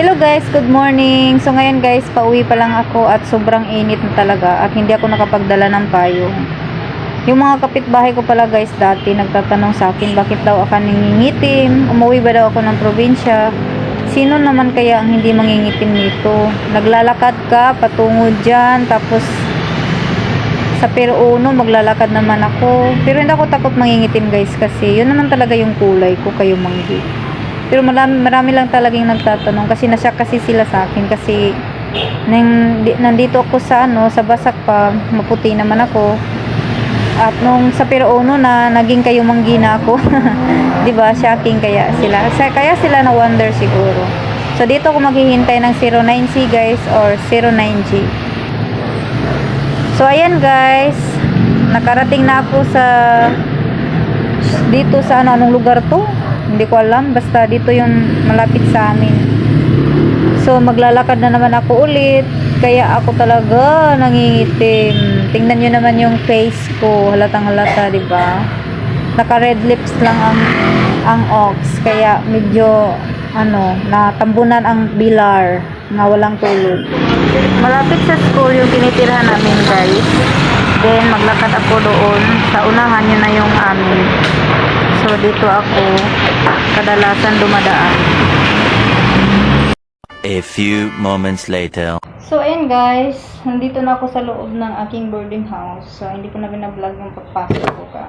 Hello guys, good morning. So ngayon guys, pauwi pa lang ako at sobrang init na talaga at hindi ako nakapagdala ng payong. Yung mga kapitbahay ko pala guys dati nagtatanong sa akin bakit daw ako nangingitim, umuwi ba daw ako ng probinsya. Sino naman kaya ang hindi mangingitim nito? Naglalakad ka patungo dyan tapos sa Pero Uno maglalakad naman ako. Pero hindi ako takot mangingitim guys kasi yun naman talaga yung kulay ko kayo manggi. Pero marami, marami lang talagang nagtatanong kasi nasya kasi sila sa akin kasi nang, di, nandito ako sa ano sa basak pa maputi naman ako. At nung sa Pero Uno na naging kayo manggi na ako. 'di ba? Shocking kaya sila. Kaya sila na wonder siguro. So dito ako maghihintay ng 09C guys or 09G so ayan guys. Nakarating na ako sa dito sa ano anong lugar to hindi ko alam basta dito yung malapit sa amin. So maglalakad na naman ako ulit. Kaya ako talaga nangingitim tingnan nyo naman yung face ko. Halatang halata di ba? Naka red lips lang ang ang ox. Kaya medyo ano natambunan ang bilar na walang tulog. Malapit sa school yung tinitirhan namin guys. Then maglakad ako doon. Sa unahan yun na yung amin so dito ako kadalasan dumadaan A few moments later. So, ayan guys. Nandito na ako sa loob ng aking boarding house. So, hindi ko na binablog yung pagpasok ko ka.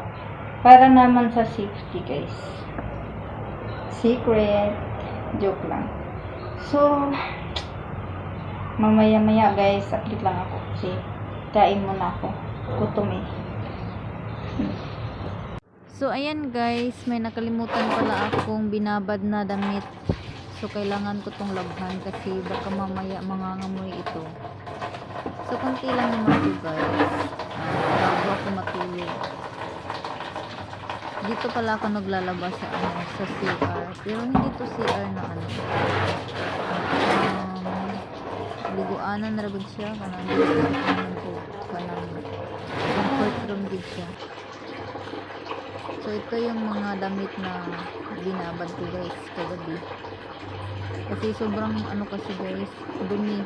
Para naman sa safety guys. Secret. Joke lang. So, mamaya-maya guys, akit lang ako. Kasi, kain muna ako. Gutom. So, ayan guys, may nakalimutan pala akong binabad na damit. So, kailangan ko tong labhan kasi baka mamaya mangangamoy ito. So, konti lang naman ito guys. Ah, bago ako matulog. Dito pala ako naglalaba sa ano, sa CR. Pero hindi to CR na ano. Um, liguanan na rabig siya. Kanang dito kanang comfort room din siya. So, ito yung mga damit na binabad ko guys kagabi. Kasi sobrang ano kasi guys, dumi.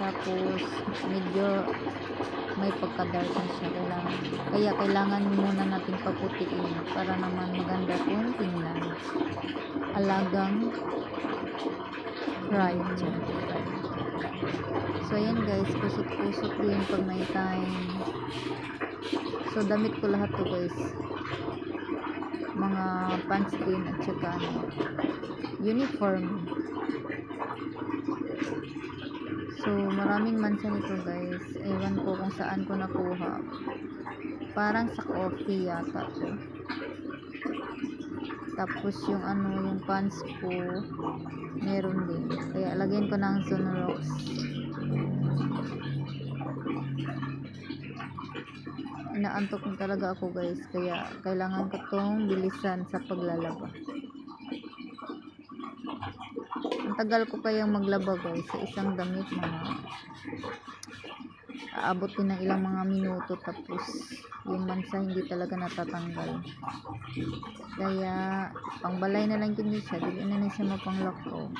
Tapos, medyo may pagka-dark na siya. Kailangan, kaya kailangan muna natin paputiin para naman maganda kung tingnan. Alagang fried dyan. So, ayan guys, kusot-kusot din pag may time. So, damit ko lahat to guys. Mga pants din at saka uniform. So, maraming mansa nito guys. Ewan ko kung saan ko nakuha. Parang sa coffee yata to. Tapos yung ano, yung pants ko, meron din. Kaya lagyan ko ng sunrox. Inaantok na talaga ako guys. Kaya kailangan ko tong bilisan sa paglalaba. Ang tagal ko kayang maglaba guys sa isang damit mga aabot din ng ilang mga minuto tapos yung mansa hindi talaga natatanggal kaya pangbalay na lang kini siya dili na na siya mapanglako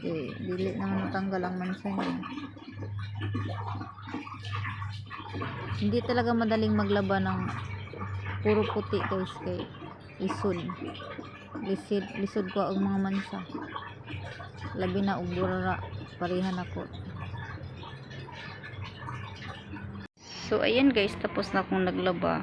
okay dili na matanggal ang mansa niya hindi talaga madaling maglaba ng puro puti guys kay isod lisod, lisod ko ang mga mansa. Labi na ubura parihan ako so ayan guys tapos na akong naglaba